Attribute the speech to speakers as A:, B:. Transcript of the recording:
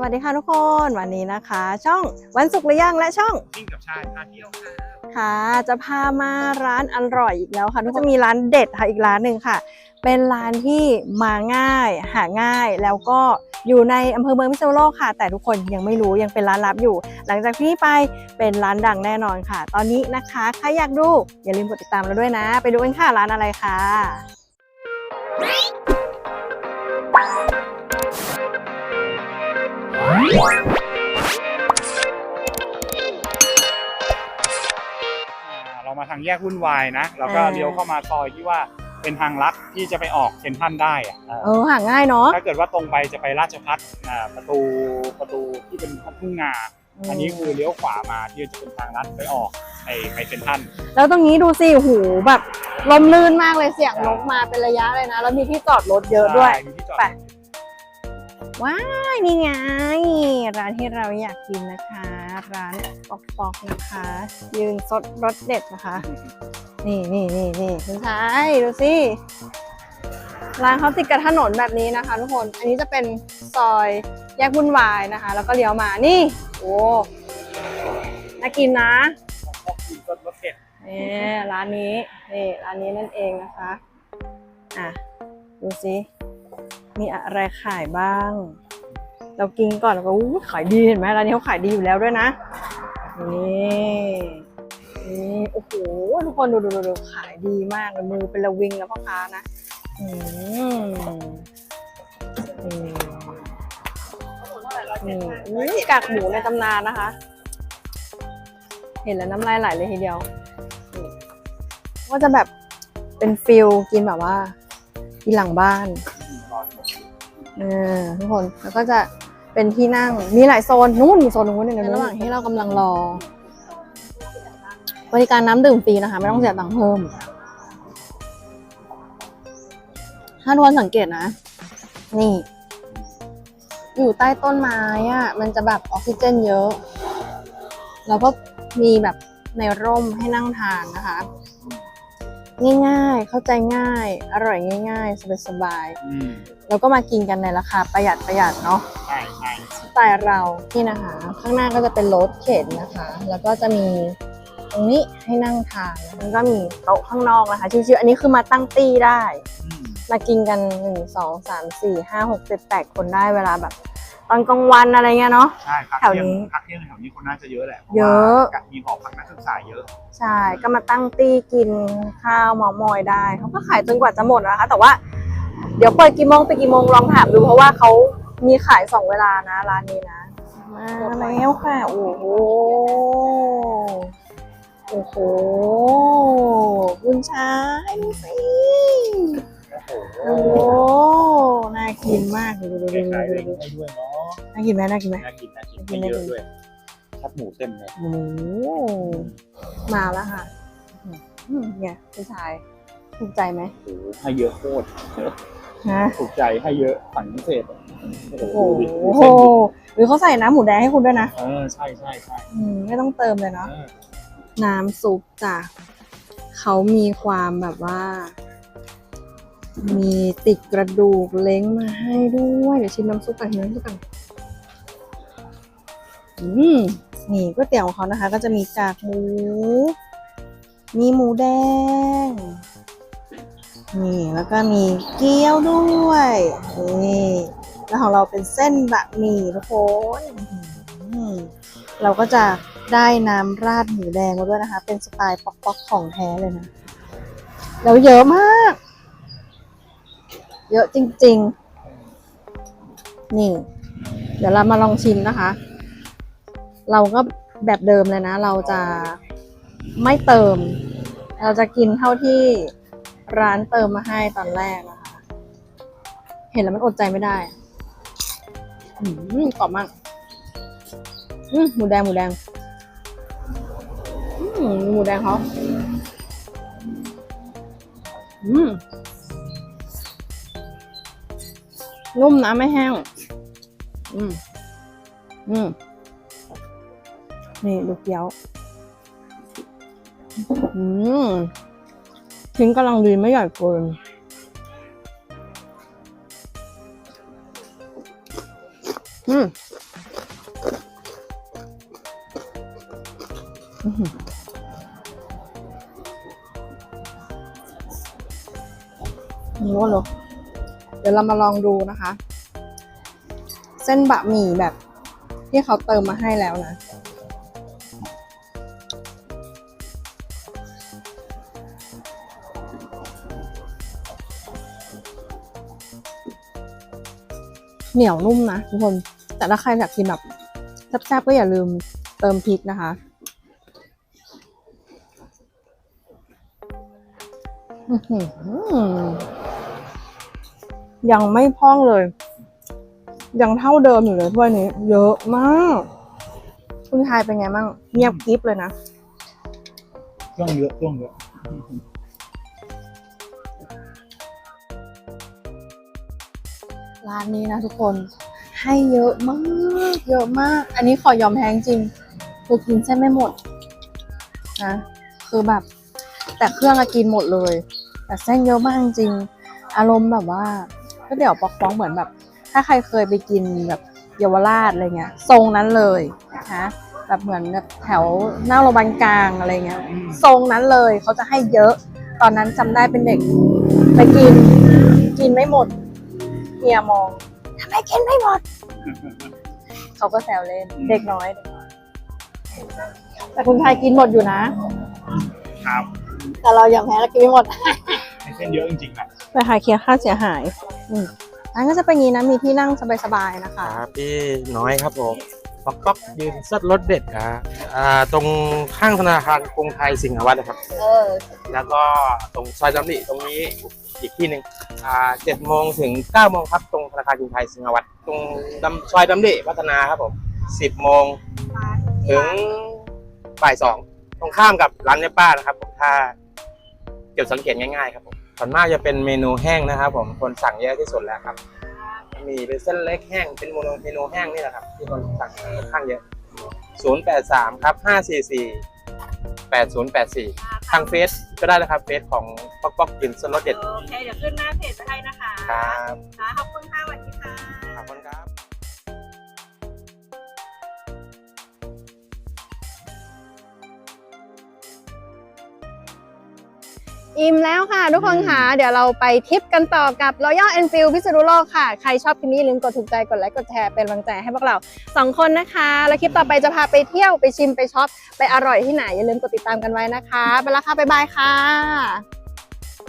A: สวัสดีค่ะทุกคนวันนี้นะคะ ช่องวันศุกร์หรือยังและช่อง
B: วิ่งกับชายพาเที่ยวค่ะ
A: ค่ะ จะพามาร้านอร่อยอีกแล้วค่ะทุกคนจะมีร้านเด็ดค่ะอีกร้านหนึ่งค่ะ เป็นร้านที่มาง่าย หาง่าย แล้วก็อยู่ในอำเภอเมืองพิษณุโลกค่ะ แต่ทุกคนยังไม่รู้ยังเป็นร้านลับอยู่ หลังจากที่ไปเป็นร้านดังแน่นอนค่ะ ตอนนี้นะคะใครอยากดูอย่าลืมกดติดตามเราด้วยนะ ไปดูกันค่ะร้านอะไรค่ะ
B: อ่า เรามาทางแยกวุ่นวายนะแล้วก็
A: อ่า
B: เลี้ยวเข้ามาซอยที่ว่าเป็นทางลัดที่จะไปออกเซ็นทรัลได้อะอ่า
A: เออหาง่ายเนาะ
B: ถ้าเกิดว่าตรงไปจะไปราชพัฒอ่าประตูประตูที่เป็นทุ่งนาอันนี้คือเลี้ยวขวามาที่จะเป็นทางลัดไปออกไปไปเซ็นทรัล
A: แล้วตรงนี้ดูสิหูแบบลมลื่นมากเลยเสียงนกมาเป็นระยะเลยนะ แล้วมีที่จอดรถเยอะด้วย
B: ใช่มีที่จอด
A: ไป ว้ายนี่ไง ร้านที่เราอยากกินนะคะ ร้านปอกปอกๆนะคะ ยืนสดรสเด็ดนะคะ นี่นี่นี่นี่คุณชายดูสิร้านเขาติดกับถนนแบบนี้นะคะ ทุกคนอันนี้จะเป็นซอยแยกวุ่นวายนะคะ แล้วก็เลี้ยวมานี่ โอ้น่ากินนะ
B: รถรถเก็บ
A: นี่ร้านนี้นี่ร้านนี้นั่นเองนะคะ อะ ดูสิ มีอะไรขายบ้าง เรากินก่อนแล้วก็อู้ขายดีเห็นไหมร้านนี้เขาขายดีอยู่แล้วด้วยนะนี่นี่โอ้โหทุกคนดูดูดูดูขายดีมากเลยมือเป็นระวิงแล้วพ่อค้านะอืมนี่นี่กากหมูในตำนานนะคะ เห็นแล้วน้ำลายไหลเลยทีเดียวก็จะแบบเป็นฟิลกินแบบว่ากินหลังบ้าน เออทุกคนแล้วก็จะเป็นที่นั่งมีหลายโซนนู้นมีโซนนู้นในระหว่างที่เรากำลังรอ บริการน้ำดื่มฟรีนะคะ ไม่ต้องเสียตังค์เพิ่ม ถ้าทุกคนสังเกตนะ นี่ อยู่ใต้ต้นไม้อะมันจะแบบออกซิเจนเยอะ แล้วก็มีแบบในร่มให้นั่งทานนะคะ ง่ายๆ เข้าใจง่าย อร่อยง่าย ๆ สบาย
B: อืม
A: ๆแล้วก็มากินกันในราคาประหยัดประหยัดเนาะ
B: ใช่ใช่
A: สไตล์เราที่นะคะ ข้างหน้าก็จะเป็นรถเข็นนะคะ แล้วก็จะมีตรงนี้ให้นั่งทานแล้วก็มีโต๊ะข้างนอกนะคะชิวๆอันนี้คือมาตั้งตี้ได้
B: อืม
A: มากินกันหนึ่งสองสามสี่ห้าหกเจ็ดแปดคนได้เวลาแบบ ตอนกลางวันอะไรเงี้ยเนาะ
B: ใช่พัก
A: แถว
B: เที่ยง
A: นี้
B: พักเที่ยงแถวนี้คนน่าจะเยอะแหละพรา
A: เยอะ
B: ว่ามีหอพักนักศึกษาเยอะ
A: ใช่ก็มาตั้งตี้กินข้าวเมอมอยได้เขาก็ขายจนกว่าจะหมดนะคะ แต่ว่า เดี๋ยวเปิดกี่โมงไปดกี่โมงลองถามดูเพราะว่าเขามีขายสองเวลานะร้านนี้นะมาแล้วค่ะโอ้โหโอ้โหบุญชายดูสิ
B: โอ้โห
A: โอ้โหน่ากินมากดูดูดู
B: ค
A: ดู
B: ล้ายๆ
A: ดู
B: เล้ง
A: ดู
B: ให้ด้วยเนาะ
A: น่ากินไหมน่ากินไหม
B: น่ากินน่ากิน
A: น่ากิน
B: ให้เยอะด้วยชับหมูเต็มเลย
A: โอ้โหมาแล้วค่ะอืมเนี่ยผู้ชายถูกใจไหม
B: โอ้โหให้เยอะโคตร
A: ฮะ
B: ถูกใจให้เยอะฝันพิเศษ
A: โอ้โห
B: ดูดิ
A: โอ้โหหรือเขาใส่น้ำหมูแดงให้คุณด้วยนะ
B: เออใช่ใช่ใช่
A: อืมไม่ต้องเติมเลยเนาะ
B: เออ
A: น้ำซุปจ้ะเขามีความแบบว่า มีติดกระดูกเล้งมาให้ด้วย เดี๋ยวชิมน้ำซุปกันชิมน้ำซุปกันอืมนี่ก๋วยเตี๋ยวของเขานะคะ ก็จะมีกากหมู มีหมูแดง นี่แล้วก็มีเกี๊ยวด้วยนี่แล้วของเราเป็นเส้นบะหมี่ทุกคนอือหือเราก็จะได้น้ำราดหมูแดงมาด้วยนะคะ เป็นสไตล์ป๊อกๆของแท้เลยนะ แล้วเยอะมาก เยอะจริง ๆ นี่ เดี๋ยวเรามาลองชิมนะคะ เราก็แบบเดิมเลยนะ เราจะไม่เติม เราจะกินเท่าที่ร้านเติมมาให้ตอนแรกนะคะ เห็นแล้วมันอดใจไม่ได้อืมกรอบมากอืมหมูแดงหมูแดงอืมหมูแดงเขาอืม นุ่มนะไม่แห้ง อืม อืม นี่ลูกเกี๊ยว อืม ชิ้นกำลังดีไม่ใหญ่เกินอืมอื้อหือนี่ว่าเหรอเดี๋ยวเรามาลองดูนะคะ เส้นบะหมี่แบบที่เขาเติมมาให้แล้วนะเหนียวนุ่มนะทุกคน แต่ถ้าใครอยากกินแบบแซ่บๆก็อย่าลืมเติมพริกนะคะ อือหือ ยังไม่พร่องเลย ยังเท่าเดิมอยู่เลยถ้วยนี้ เยอะมาก คุณทายเป็นไงบ้างเงียบกริบเลยนะ
B: เครื่องเยอะเครื่องเยอะ
A: ร้านนี้นะทุกคนให้เยอะมากเยอะมาก อันนี้ขอยอมแพงจริงคือกินเส้นไม่หมดนะคือแบบ แต่เครื่องอะกินหมดเลย แต่เส้นเยอะมากจริง อารมณ์แบบว่า ก็เดี๋ยวปอกฟ้องเหมือนแบบ ถ้าใครเคยไปกินแบบเยาวราชอะไรเงี้ยทรงนั้นเลยนะคะแบบเหมือนแบบแถวหน้าโรงพยาบาลกลางอะไรเงี้ยทรงนั้นเลยเขาจะให้เยอะ ตอนนั้นจำได้เป็นเด็ก ไปกินกินไม่หมดเฮียมองทำไมกินไม่หมดเขาก็แซวเล่นเด็กน้อยเด็กน้อยแต่คุณชายกินหมดอยู่นะ
B: ครับ
A: แต่เรายังแพ้เรากินไม่หมด
B: ให้ เส้นเยอะจริงๆแหละ
A: ไปหาเคลียร์ค่าเสียหายอืมร้านก็จะเป็นอย่างนี้นะมีที่นั่งสบายๆนะคะ
C: ครับพี่น้อยครับผมป๊อกป๊อกยืนซัดรถเด็ดครับอ่าตรงข้างธนาคารกรุงไทยสิงห์วัฒน์นะครับ
A: เออ
C: แล้วก็ตรงซอยดำริตรงนี้อีกที่หนึ่งอ่าเจ็ดโมงถึงเก้าโมงครับ ตรงธนาคารกรุงไทยสิงห์วัฒน์ตรงดำซอยดำริพัฒนาครับผมสิบโมงถึงบ่ายสองตรงข้ามกับร้านเนป้านะครับผมถ้าเก็บสังเกตง่ายๆครับผม ส่วนมากจะเป็นเมนูแห้งนะครับ ผมคนสั่งเยอะที่สุดแล้วครับ มีเป็นเส้นเล็กแห้งเป็นเมนูเมนูแห้งนี่แหละครับ ที่คนสั่งค่อนข้างเยอะ 083 ครับ 544 8084 ทางเฟซก็ได้นะครับเฟซของป๊อกป๊อกกินสนรสเด็ด
D: โอเคเดี๋ยวขึ้นหน้าเพจไปให้นะคะ
C: ครับ
D: ค่ะขอบคุณค่ะสวัสดีค่ะ
C: ขอบคุณครับ
A: อิ่มแล้วค่ะ ทุกคนค่ะ เดี๋ยวเราไปทริปกันต่อกับ Royal Enfield พิษณุโลกค่ะ ใครชอบคลิปนี้อย่าลืมกดถูกใจ กดไลค์ กดแชร์ เป็นกำลังใจให้พวกเราสองคนนะคะ แล้วคลิปต่อไปจะพาไปเที่ยวไปชิมไปช็อป ไปอร่อยที่ไหน อย่าลืมกดติดตามกันไว้นะคะ ไปแล้วค่ะ บ๊ายบายค่ะ